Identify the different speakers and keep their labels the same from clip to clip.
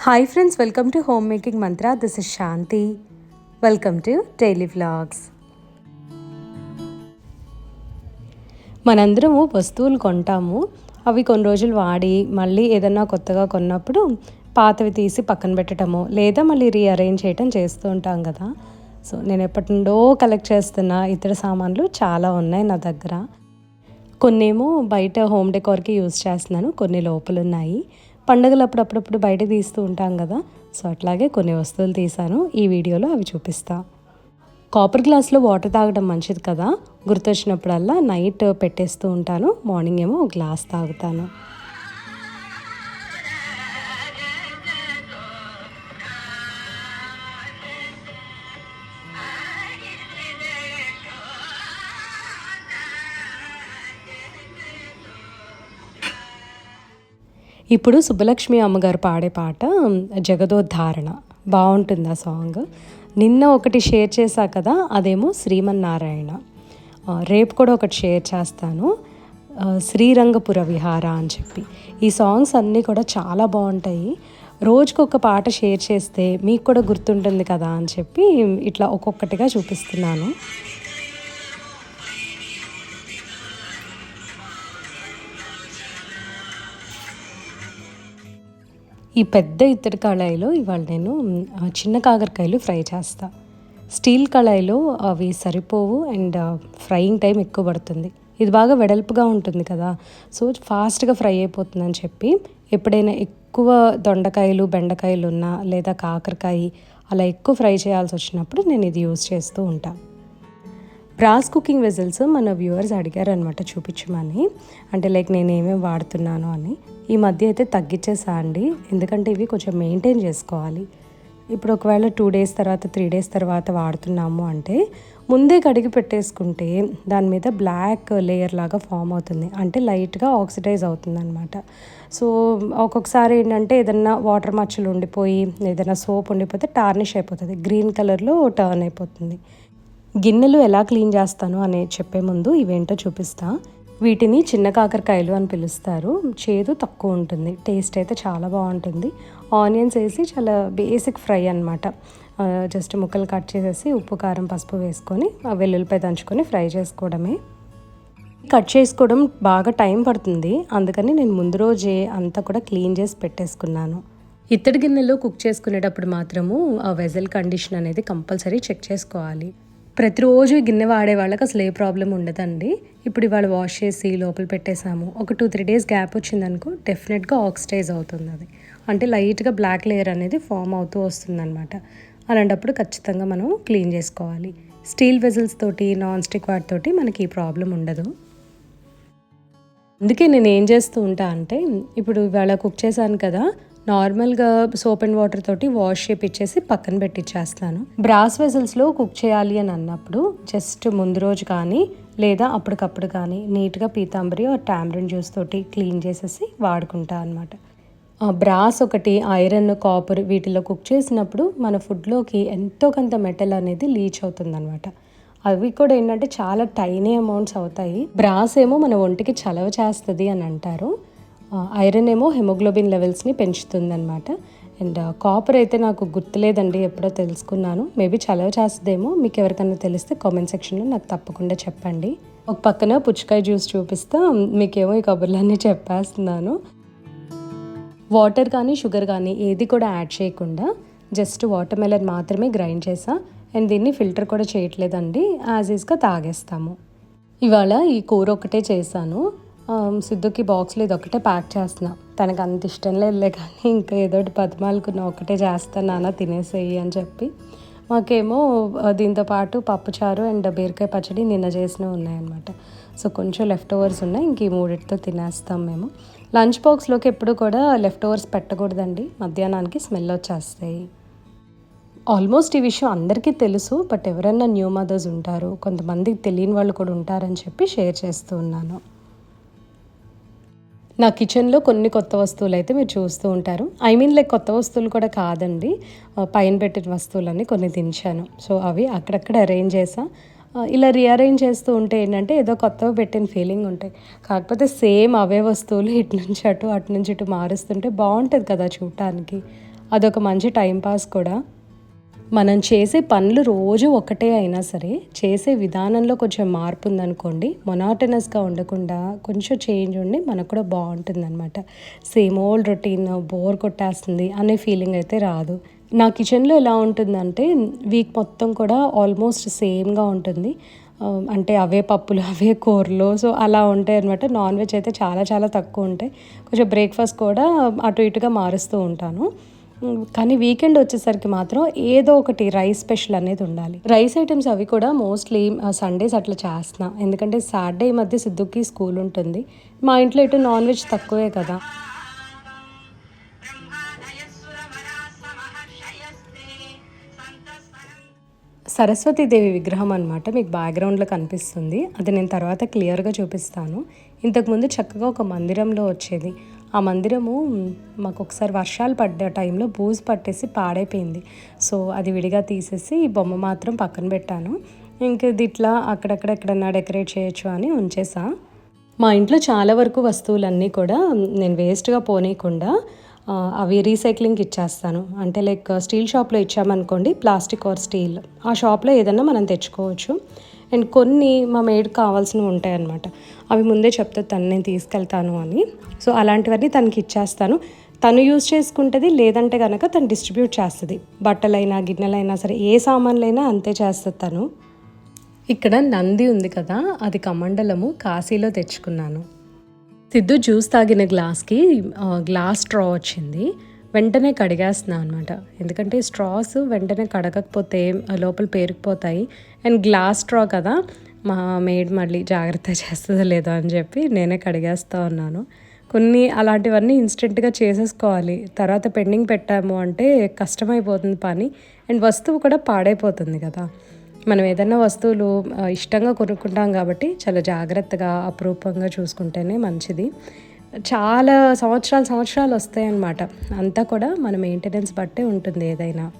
Speaker 1: Hi friends welcome to home making Mantra this is Shanthi welcome to daily vlogs మనందరము వస్తువులు కొంటాము. అవి కొన్ని రోజులు వాడి మళ్ళీ ఏదన్నా కొత్తగా కొన్నప్పుడు పాతవి తీసి పక్కన పెట్టడము లేదా మళ్ళీ రీఅరేంజ్ చేయటం చేస్తూ ఉంటాం కదా. సో నేను ఎప్పటి నుండో కలెక్ట్ చేస్తున్న ఇతర సామాన్లు చాలా ఉన్నాయి నా దగ్గర. కొన్నేమో బయట హోమ్ డెకోర్కి యూజ్ చేస్తున్నాను. కొన్ని లోపలు ఉన్నాయి పండుగలు అప్పుడప్పుడప్పుడు బయట తీస్తూ ఉంటాం కదా. సో అట్లాగే కొన్ని వస్తువులు తీశాను. ఈ వీడియోలో అవి చూపిస్తా. కాపర్ గ్లాస్లో వాటర్ తాగడం మంచిది కదా. గుర్తొచ్చినప్పుడల్లా నైట్ పెట్టేస్తూ ఉంటాను. మార్నింగ్ ఏమో గ్లాస్ తాగుతాను. ఇప్పుడు సుబ్బలక్ష్మి అమ్మగారు పాడే పాట జగదోద్ధారణ. బాగుంటుంది ఆ సాంగ్. నిన్న ఒకటి షేర్ చేశా కదా అదేమో శ్రీమన్నారాయణ. రేపు కూడా ఒకటి షేర్ చేస్తాను. శ్రీరంగపుర విహార అని చెప్పి. ఈ సాంగ్స్ అన్నీ కూడా చాలా బాగుంటాయి రోజుకొక పాట షేర్ చేస్తే మీకు కూడా గుర్తుంటుంది కదా అని చెప్పి ఇట్లా ఒక్కొక్కటిగా చూపిస్తున్నాను. ఈ పెద్ద ఇత్తడి కళాయిలో ఇవాళ నేను చిన్న కాకరకాయలు ఫ్రై చేస్తా. స్టీల్ కళాయిలో అవి సరిపోవు అండ్ ఫ్రైయింగ్ టైం ఎక్కువ పడుతుంది. ఇది బాగా వెడల్పుగా ఉంటుంది కదా. సో ఫాస్ట్గా ఫ్రై అయిపోతుందని చెప్పి ఎప్పుడైనా ఎక్కువ దొండకాయలు బెండకాయలు ఉన్నా లేదా కాకరకాయ అలా ఎక్కువ ఫ్రై చేయాల్సి వచ్చినప్పుడు నేను ఇది యూస్ చేస్తూ ఉంటాను బ్రాస్ కుకింగ్ వెజల్స్ మన వ్యూవర్స్ అడిగారు అనమాట చూపించమని. అంటే లైక్ నేను ఏమేమి వాడుతున్నాను అని. ఈ మధ్య అయితే తగ్గించేసా అండి. ఎందుకంటే ఇవి కొంచెం మెయింటైన్ చేసుకోవాలి. ఇప్పుడు ఒకవేళ టూ డేస్ తర్వాత త్రీ డేస్ తర్వాత వాడుతున్నాము అంటే ముందే కడిగి పెట్టేసుకుంటే దాని మీద బ్లాక్ లేయర్ లాగా ఫామ్ అవుతుంది. అంటే లైట్గా ఆక్సిడైజ్ అవుతుంది అనమాట సో ఒక్కొక్కసారి ఏంటంటే ఏదన్నా వాటర్ మచ్చలు ఉండిపోయి ఏదైనా సోప్ ఉండిపోతే టార్నిష్ అయిపోతుంది. గ్రీన్ కలర్లో టర్న్ అయిపోతుంది. గిన్నెలు ఎలా క్లీన్ చేస్తాను అనే చెప్పే ముందు ఇవేంటో చూపిస్తా. వీటిని చిన్న కాకరకాయలు అని పిలుస్తారు. చేదు తక్కువ ఉంటుంది. టేస్ట్ అయితే చాలా బాగుంటుంది. ఆనియన్స్ వేసి చాలా బేసిక్ ఫ్రై అనమాట జస్ట్ ముక్కలు కట్ చేసేసి ఉప్పు కారం పసుపు వేసుకొని వెల్లుల్లిపాయ దంచుకొని ఫ్రై చేసుకోవడమే. కట్ చేసుకోవడం బాగా టైం పడుతుంది. అందుకని నేను ముందు రోజే అంతా కూడా క్లీన్ చేసి పెట్టేసుకున్నాను. ఇత్తడి గిన్నెలో కుక్ చేసుకునేటప్పుడు మాత్రము ఆ వెజల్ కండిషన్ అనేది కంపల్సరీ చెక్ చేసుకోవాలి. ప్రతిరోజు గిన్నె వాడే వాళ్ళకి అసలు ఏ ప్రాబ్లం ఉండదండి. ఇప్పుడు ఇవాళ వాష్ చేసి లోపల పెట్టేసాము. ఒక టూ త్రీ డేస్ గ్యాప్ వచ్చిందనుకో డెఫినెట్గా ఆక్సిడైజ్ అవుతుంది అది అంటే లైట్గా బ్లాక్ లేయర్ అనేది ఫామ్ అవుతూ వస్తుందన్నమాట. అలాంటప్పుడు ఖచ్చితంగా మనం క్లీన్ చేసుకోవాలి. స్టీల్ వెజల్స్ తోటి నాన్ స్టిక్ వాటితోటి మనకి ఈ ప్రాబ్లం ఉండదు. అందుకే నేను ఏం చేస్తూ ఉంటా అంటే ఇప్పుడు ఇవాళ కుక్ చేశాను కదా నార్మల్గా సోప్ అండ్ వాటర్ తోటి వాష్ చేపిచ్చేసి పక్కన పెట్టిచ్చేస్తాను. బ్రాస్ వెజల్స్లో కుక్ చేయాలి అని అన్నప్పుడు జస్ట్ ముందు రోజు కానీ లేదా అప్పటికప్పుడు కానీ నీట్గా పీతాంబరి టామరిన్ జ్యూస్ తోటి క్లీన్ చేసేసి వాడుకుంటా అనమాట బ్రాస్ ఒకటి ఐరన్ కాపర్ వీటిలో కుక్ చేసినప్పుడు మన ఫుడ్లోకి ఎంతో కొంత మెటల్ అనేది లీచ్ అవుతుందన్నమాట. అవి కూడా ఏంటంటే చాలా టైనీ అమౌంట్స్ అవుతాయి. బ్రాస్ ఏమో మన ఒంటికి చలవ చేస్తుంది అని అంటారు. ఐరన్ ఏమో హెమోగ్లోబిన్ లెవెల్స్ని పెంచుతుందన్నమాట. అండ్ కాపర్ అయితే నాకు గుర్తులేదండి ఎప్పుడో తెలుసుకున్నాను. మేబీ చలవ చేస్తుందేమో మీకు ఎవరికైనా తెలిస్తే కామెంట్ సెక్షన్లో నాకు తప్పకుండా చెప్పండి. ఒక పక్కన పుచ్చకాయ జ్యూస్ చూపిస్తా మీకేమో ఈ కబుర్లన్నీ చెప్పేస్తున్నాను. వాటర్ కానీ షుగర్ కానీ ఏది కూడా యాడ్ చేయకుండా జస్ట్ వాటర్ మెలన్ మాత్రమే గ్రైండ్ చేసా. అండ్ దీన్ని ఫిల్టర్ కూడా చేయట్లేదండి యాజ్ ఈజ్గా తాగేస్తాము. ఇవాళ ఈ కూర ఒకటే చేశాను. సిద్ధుకి బాక్స్లో ఇది ఒకటే ప్యాక్ చేస్తున్నా. తనకు అంత ఇష్టం లేదులే కానీ ఇంకా ఏదో పద్మాలకున్న ఒకటే చేస్తాను నాన్న తినేసేయి అని చెప్పి. మాకేమో దీంతో పాటు పప్పుచారు అండ్ బీరకాయ పచ్చడి నిన్న చేసినవి ఉన్నాయన్నమాట. సో కొంచెం లెఫ్ట్ ఓవర్స్ ఉన్నాయి ఇంక ఈ మూడింటితో తినేస్తాం మేము. లంచ్ బాక్స్లోకి ఎప్పుడు కూడా లెఫ్ట్ ఓవర్స్ పెట్టకూడదండి. మధ్యాహ్నానికి స్మెల్ వచ్చేస్తాయి. ఆల్మోస్ట్ ఈ విషయం అందరికీ తెలుసు బట్ ఎవరైనా న్యూ మదర్స్ ఉంటారు కొంతమందికి తెలియని వాళ్ళు కూడా ఉంటారని చెప్పి షేర్ చేస్తూ ఉన్నాను. నా కిచెన్లో కొన్ని కొత్త వస్తువులు అయితే మీరు చూస్తూ ఉంటారు. ఐ మీన్ లైక్ కొత్త వస్తువులు కూడా కాదండి. పైన పెట్టిన వస్తువులన్నీ కొన్ని దించాను. సో అవి అక్కడక్కడ అరేంజ్ చేసా. ఇలా రీఅరేంజ్ చేస్తూ ఉంటే ఏంటంటే ఏదో కొత్తగా పెట్టిన ఫీలింగ్ ఉంటాయి. కాకపోతే సేమ్ అవే వస్తువులు ఇటు నుంచి అటు అటు నుంచి ఇటు మారుస్తుంటే బాగుంటుంది కదా చూడటానికి. అదొక మంచి టైం పాస్ కూడా. మనం చేసే పనులు రోజు ఒకటే అయినా సరే చేసే విధానంలో కొంచెం మార్పు ఉందనుకోండి మొనాటనస్గా ఉండకుండా కొంచెం చేంజ్ ఉండి మనకు కూడా బాగుంటుంది అనమాట సేమ్ ఓల్డ్ రొటీన్ బోర్ కొట్టేస్తుంది అనే ఫీలింగ్ అయితే రాదు. నా కిచెన్లో ఎలా ఉంటుందంటే వీక్ మొత్తం కూడా ఆల్మోస్ట్ సేమ్గా ఉంటుంది. అంటే అవే పప్పులు అవే కూరలు సో అలా ఉంటాయి అనమాట నాన్ వెజ్ అయితే చాలా చాలా తక్కువ ఉంటాయి. కొంచెం బ్రేక్ఫాస్ట్ కూడా అటు ఇటుగా మారుస్తూ ఉంటాను. కానీ వీకెండ్ వచ్చేసరికి మాత్రం ఏదో ఒకటి రైస్ స్పెషల్ అనేది ఉండాలి. రైస్ ఐటమ్స్ అవి కూడా మోస్ట్లీ సండేస్ అట్లా చేస్తున్నా. ఎందుకంటే సాటర్డే మధ్య సిద్ధుకి స్కూల్ ఉంటుంది. మా ఇంట్లో ఇటు నాన్ వెజ్ తక్కువే కదా. సరస్వతీదేవి విగ్రహం అనమాట మీకు బ్యాక్గ్రౌండ్లో కనిపిస్తుంది. అది నేను తర్వాత క్లియర్గా చూపిస్తాను. ఇంతకుముందు చక్కగా ఒక మందిరంలో వచ్చేది. ఆ మందిరము మాకు ఒకసారి వర్షాలు పడ్డ టైంలో బూజు పట్టేసి పాడైపోయింది. సో అది విడిగా తీసేసి ఈ బొమ్మ మాత్రం పక్కన పెట్టాను. ఇంక ఇది ఇట్లా అక్కడక్కడ ఎక్కడన్నా డెకరేట్ చేయొచ్చు అని ఉంచేసా. మా ఇంట్లో చాలా వరకు వస్తువులన్నీ కూడా నేను వేస్ట్గా పోనీయకుండా అవి రీసైక్లింగ్కి ఇచ్చేస్తాను. అంటే లైక్ స్టీల్ షాప్లో ఇచ్చామనుకోండి ప్లాస్టిక్ ఆర్ స్టీల్. ఆ షాప్లో ఏదన్నా మనం తెచ్చుకోవచ్చు. అండ్ కొన్ని మా మేడ్ కావాల్సినవి ఉంటాయన్నమాట. అవి ముందే చెప్తే తను నేను తీసుకెళ్తాను అని. సో అలాంటివన్నీ తనకి ఇచ్చేస్తాను. తను యూజ్ చేసుకుంటుంది లేదంటే కనుక తను డిస్ట్రిబ్యూట్ చేస్తుంది. బట్టలైనా గిన్నెలైనా సరే ఏ సామాన్లైనా అంతే చేస్తుంది తను. ఇక్కడ నంది ఉంది కదా అది కమండలము కాశీలో తెచ్చుకున్నాను. సిద్ధు జ్యూస్ తాగిన గ్లాస్కి గ్లాస్ స్ట్రా వచ్చింది. వెంటనే కడిగేస్తున్నాను అనమాట ఎందుకంటే స్ట్రాస్ వెంటనే కడగకపోతే లోపల పేరుకుపోతాయి. అండ్ గ్లాస్ స్ట్రా కదా మా మేడ్ మళ్ళీ జాగ్రత్త చేస్తుందో లేదో అని చెప్పి నేనే కడిగేస్తూ ఉన్నాను. కొన్ని అలాంటివన్నీ ఇన్స్టెంట్గా చేసేసుకోవాలి. తర్వాత పెండింగ్ పెట్టాము అంటే కష్టమైపోతుంది పని. అండ్ వస్తువు కూడా పాడైపోతుంది కదా. మనం ఏదైనా వస్తువులు ఇష్టంగా కొనుక్కుంటాం కాబట్టి చాలా జాగ్రత్తగా అపురూపంగా చూసుకుంటేనే మంచిది. చాలా సంవత్సరాలు సంవత్సరాలు వస్తాయి అన్నమాట అంతా కూడా మన మెయింటెనెన్స్ బట్టే ఉంటుంది ఏదైనా.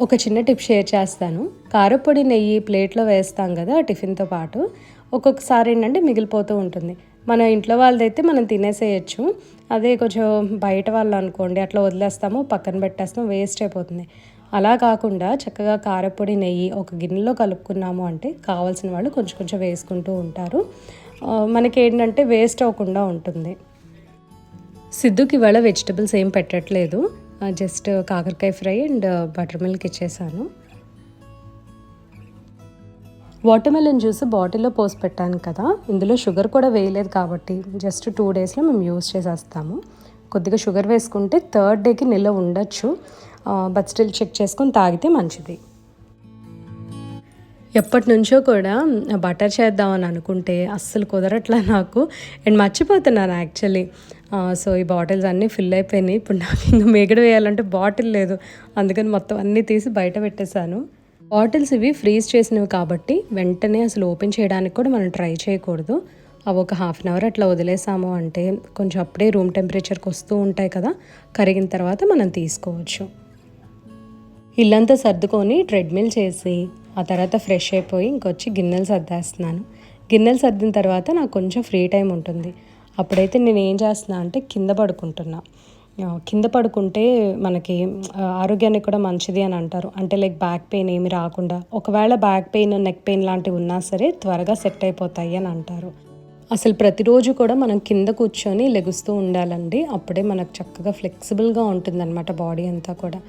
Speaker 1: ఒక చిన్న టిప్ షేర్ చేస్తాను. కారపొడి నెయ్యి ప్లేట్లో వేస్తాం కదా టిఫిన్తో పాటు. ఒక్కొక్కసారి ఏంటంటే మిగిలిపోతూ ఉంటుంది. మన ఇంట్లో వాళ్ళదైతే మనం తినేసేయచ్చు. అదే కొంచెం బయట వాళ్ళు అనుకోండి అట్లా వదిలేస్తాము పక్కన పెట్టేస్తాం వేస్ట్ అయిపోతుంది. అలా కాకుండా చక్కగా కారపొడి నెయ్యి ఒక గిన్నెలో కలుపుకున్నాము అంటే కావాల్సిన వాళ్ళు కొంచెం కొంచెం వేసుకుంటూ ఉంటారు. మనకి ఏంటంటే వేస్ట్ అవ్వకుండా ఉంటుంది. సిద్ధుకి ఇవాళ వెజిటబుల్స్ ఏం పెట్టట్లేదు. జస్ట్ కాకరకాయ ఫ్రై అండ్ బటర్ మిల్క్ ఇచ్చేసాను. వాటర్ మెలన్ జ్యూస్ బాటిల్లో పోసి పెట్టాను కదా. ఇందులో షుగర్ కూడా వేయలేదు కాబట్టి జస్ట్ టూ డేస్లో మేము యూస్ చేసేస్తాము. కొద్దిగా షుగర్ వేసుకుంటే థర్డ్ డేకి నిల్వ ఉండొచ్చు. బట్ స్టిల్ చెక్ చేసుకొని తాగితే మంచిది. ఎప్పటి నుంచో కూడా బటర్ చేద్దామని అనుకుంటే అస్సలు కుదరట్లా నాకు. అండ్ మర్చిపోతున్నాను యాక్చువల్లీ. సో ఈ బాటిల్స్ అన్నీ ఫిల్ అయిపోయినాయి. ఇప్పుడు నాకు ఇంకా మిగడ వేయాలంటే బాటిల్ లేదు. అందుకని మొత్తం అన్నీ తీసి బయట పెట్టేశాను. బాటిల్స్ ఇవి ఫ్రీజ్ చేసినవి కాబట్టి వెంటనే అసలు ఓపెన్ చేయడానికి కూడా మనం ట్రై చేయకూడదు. అవి ఒక హాఫ్ అన్ అవర్ అట్లా వదిలేసాము అంటే కొంచెం అప్పుడే రూమ్ టెంపరేచర్కి వస్తూ ఉంటాయి కదా కరిగిన తర్వాత మనం తీసుకోవచ్చు. ఇల్లంతా సర్దుకొని ట్రెడ్మిల్ చేసి ఆ తర్వాత ఫ్రెష్ అయిపోయి ఇంకొచ్చి గిన్నెలు సర్దేస్తున్నాను. గిన్నెలు సర్దిన తర్వాత నాకు కొంచెం ఫ్రీ టైం ఉంటుంది. అప్పుడైతే నేను ఏం చేస్తున్నా అంటే కింద పడుకుంటున్నా. కింద పడుకుంటే మనకి ఆరోగ్యానికి కూడా మంచిది అని అంటారు. అంటే లైక్ బ్యాక్ పెయిన్ ఏమి రాకుండా. ఒకవేళ బ్యాక్ పెయిన్ నెక్ పెయిన్ లాంటివి ఉన్నా సరే త్వరగా సెట్ అయిపోతాయి అని అంటారు. అసలు ప్రతిరోజు కూడా మనం కింద కూర్చొని లెగుస్తూ ఉండాలండి. అప్పుడే మనకు చక్కగా ఫ్లెక్సిబుల్గా ఉంటుందన్నమాట బాడీ అంతా కూడా.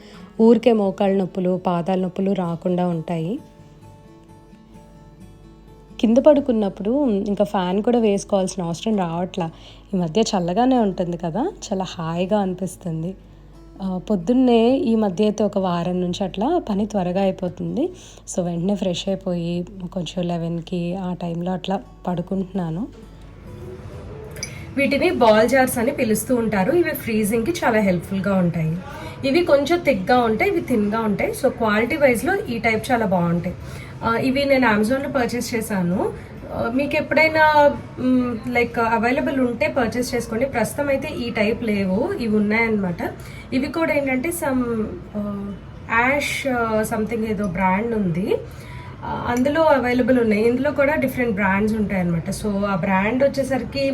Speaker 1: ఊరికే మోకాళ్ళ నొప్పులు పాదాల నొప్పులు రాకుండా ఉంటాయి. కింద పడుకున్నప్పుడు ఇంకా ఫ్యాన్ కూడా వేసుకోవాల్సిన అవసరం రావట్లా. ఈ మధ్య చల్లగానే ఉంటుంది కదా చాలా హాయిగా అనిపిస్తుంది. పొద్దున్నే ఈ మధ్య అయితే ఒక వారం నుంచి అట్లా పని త్వరగా అయిపోతుంది. సో వెంటనే ఫ్రెష్ అయిపోయి కొంచెం లెవెన్కి ఆ టైంలో అట్లా పడుకుంటున్నాను. వీటిని బాల్ జార్స్ అని పిలుస్తూ ఉంటారు. ఇవి ఫ్రీజింగ్కి చాలా హెల్ప్ఫుల్గా ఉంటాయి. ఇవి కొంచెం థిక్గా ఉంటాయి ఇవి థిన్గా ఉంటాయి. సో క్వాలిటీ వైజ్లో ఈ టైప్ చాలా బాగుంటాయి. ఇవి నేను అమెజాన్లో పర్చేస్ చేశాను. మీకు ఎప్పుడైనా లైక్ అవైలబుల్ ఉంటే పర్చేస్ చేసుకోండి. ప్రస్తుతం అయితే ఈ టైప్ లేవు. ఇవి ఉన్నాయన్నమాట. ఇవి కూడా ఏంటంటే సమ్ యాష్ సంథింగ్ ఏదో బ్రాండ్ ఉంది. అందులో అవైలబుల్ ఉన్నాయి. ఇందులో కూడా డిఫరెంట్ బ్రాండ్స్ ఉంటాయి అనమాట సో ఆ బ్రాండ్ వచ్చేసరికి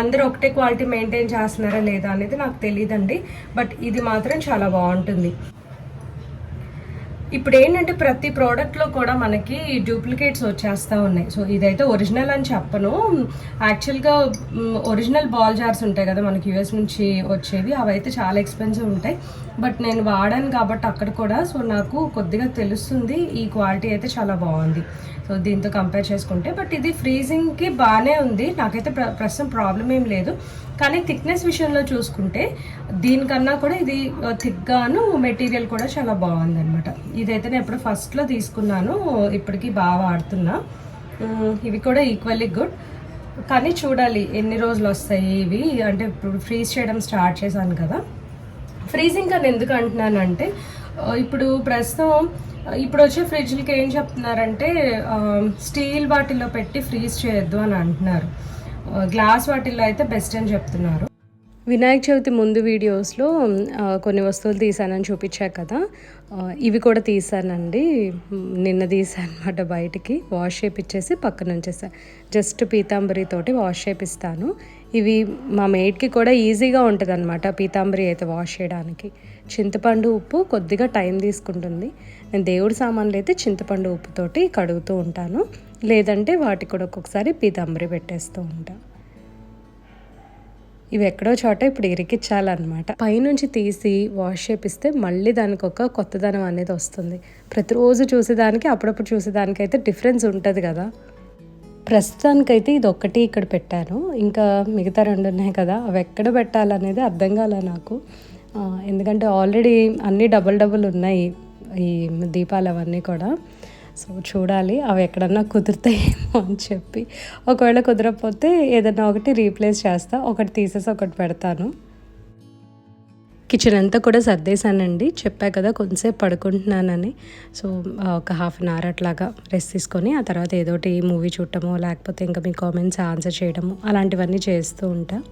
Speaker 1: అందరూ ఒకటే క్వాలిటీ మెయింటైన్ చేస్తున్నారా లేదా అనేది నాకు తెలియదండి బట్ ఇది మాత్రం చాలా బాగుంటుంది. ఇప్పుడు ఏంటంటే ప్రతి ప్రోడక్ట్లో కూడా మనకి డూప్లికేట్స్ వచ్చేస్తూ ఉన్నాయి. సో ఇదైతే ఒరిజినల్ అని చెప్పను. యాక్చువల్గా ఒరిజినల్ బాల్ జార్స్ ఉంటాయి కదా మనకి యూఎస్ నుంచి వచ్చేవి. అవైతే చాలా ఎక్స్పెన్సివ్ ఉంటాయి. బట్ నేను వాడాను కాబట్టి అక్కడ కూడా సో నాకు కొద్దిగా తెలుస్తుంది ఈ క్వాలిటీ అయితే చాలా బాగుంది. సో దీంతో కంపేర్ చేసుకుంటే బట్ ఇది ఫ్రీజింగ్కి బాగానే ఉంది. నాకైతే ప్ర ప్రస్తుతం ప్రాబ్లం ఏం లేదు. కానీ థిక్నెస్ విషయంలో చూసుకుంటే దీనికన్నా కూడా ఇది థిక్గాను మెటీరియల్ కూడా చాలా బాగుందనమాట ఇదైతే నేను ఎప్పుడు ఫస్ట్లో తీసుకున్నాను ఇప్పటికీ బాగా వాడుతున్నా. ఇవి కూడా ఈక్వల్లీ గుడ్. కానీ చూడాలి ఎన్ని రోజులు వస్తాయి ఇవి? అంటే ఇప్పుడు ఫ్రీజ్ చేయడం స్టార్ట్ చేశాను కదా. ఫ్రీజింగ్ అని ఎందుకు అంటున్నానంటే ఇప్పుడు ప్రస్తుతం ఇప్పుడు వచ్చే ఫ్రిడ్జ్లకి ఏం చెప్తున్నారంటే స్టీల్ వాటిల్లో పెట్టి ఫ్రీజ్ చేయొద్దు అని అంటున్నారు. గ్లాస్ వాటిల్లో అయితే బెస్ట్ అని చెప్తున్నారు. వినాయక చవితి ముందు వీడియోస్లో కొన్ని వస్తువులు తీసానని చూపించా కదా. ఇవి కూడా తీసానండి నిన్న తీసాను అనమాట బయటికి. వాష్ చేపిచ్చేసి పక్కన ఉంచేసా జస్ట్ పీతాంబరి తోటి వాష్ చేపిస్తాను. ఇవి మా మేడ్కి కూడా ఈజీగా ఉంటుంది అనమాట పీతాంబరి అయితే వాష్ చేయడానికి. చింతపండు ఉప్పు కొద్దిగా టైం తీసుకుంటుంది. నేను దేవుడి సామాన్లు అయితే చింతపండు ఉప్పుతోటి కడుగుతూ ఉంటాను. లేదంటే వాటికి కూడా ఒక్కొక్కసారి పీతాంబరి పెట్టేస్తూ ఉంటాను ఇవి ఎక్కడో చోట ఇప్పుడు ఇరికిచ్చాలన్నమాట. పైనుంచి తీసి వాష్ చేపిస్తే మళ్ళీ దానికి ఒక కొత్తదనం అనేది వస్తుంది. ప్రతిరోజు చూసేదానికి అప్పుడప్పుడు చూసేదానికి అయితే డిఫరెన్స్ ఉంటుంది కదా. ప్రస్తుతానికైతే ఇది ఒక్కటి ఇక్కడ పెట్టాను. ఇంకా మిగతా రెండు ఉన్నాయి కదా. అవి ఎక్కడ పెట్టాలనేది అర్థం కాలే నాకు. ఎందుకంటే ఆల్రెడీ అన్నీ డబుల్ డబుల్ ఉన్నాయి ఈ దీపాలు అవన్నీ కూడా. సో చూడాలి అవి ఎక్కడన్నా కుదురుతాయేమో అని చెప్పి. ఒకవేళ కుదరకపోతే ఏదైనా ఒకటి రీప్లేస్ చేస్తా ఒకటి తీసేసి ఒకటి పెడతాను. కిచెన్ అంతా కూడా సర్దేశానండి. చెప్పా కదా కొంతసేపు పడుకుంటున్నానని. సో ఒక హాఫ్ అన్ అవర్ అట్లాగా రెస్ట్ తీసుకొని ఆ తర్వాత ఏదోటి మూవీ చూడటమో లేకపోతే ఇంకా మీ కామెంట్స్ ఆన్సర్ చేయడము అలాంటివన్నీ చేస్తూ ఉంటా.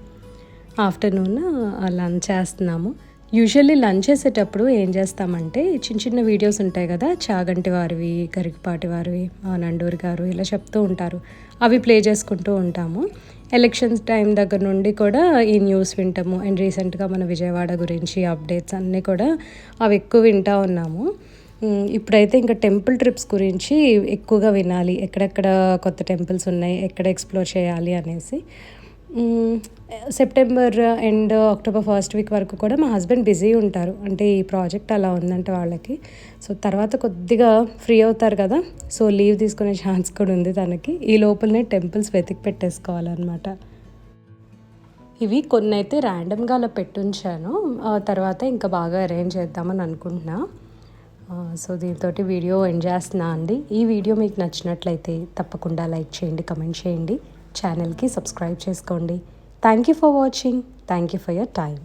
Speaker 1: ఆఫ్టర్నూన్ లంచ్ చేస్తున్నాము. యూజువల్లీ లంచ్ చేసేటప్పుడు ఏం చేస్తామంటే చిన్న చిన్న వీడియోస్ ఉంటాయి కదా చాగంటి వారివి గరికపాటి వారివి మా నండూరి గారు ఇలా చెప్తూ ఉంటారు. అవి ప్లే చేసుకుంటూ ఉంటాము. ఎలక్షన్స్ టైం దగ్గర నుండి కూడా ఈ న్యూస్ వింటాము. అండ్ రీసెంట్గా మన విజయవాడ గురించి అప్డేట్స్ అన్నీ కూడా అవి ఎక్కువ వింటూ ఉన్నాము. ఇప్పుడైతే ఇంకా టెంపుల్ ట్రిప్స్ గురించి ఎక్కువగా వినాలి. ఎక్కడెక్కడ కొత్త టెంపుల్స్ ఉన్నాయి ఎక్కడ ఎక్స్ప్లోర్ చేయాలి అనేసి. September and October first week వరకు కూడా మా హస్బెండ్ బిజీ ఉంటారు. అంటే ఈ ప్రాజెక్ట్ అలా ఉందంటే వాళ్ళకి. సో తర్వాత కొద్దిగా ఫ్రీ అవుతారు కదా. సో లీవ్ తీసుకునే ఛాన్స్ కూడా ఉంది తనకి. ఈ లోపలనే టెంపుల్స్ వెతికి పెట్టేసుకోవాలన్నమాట. ఇవి కొన్ని అయితే ర్యాండమ్గా అలా పెట్టుంచాను. తర్వాత ఇంకా బాగా అరేంజ్ చేద్దామని అనుకుంటున్నా. సో దీంతో వీడియో ఎండ్ చేస్తున్నా అండి. ఈ వీడియో మీకు నచ్చినట్లయితే తప్పకుండా లైక్ చేయండి కమెంట్ చేయండి. ఛానల్కి సబ్స్క్రైబ్ చేసుకోండి. Thank you for watching. Thank you for your time.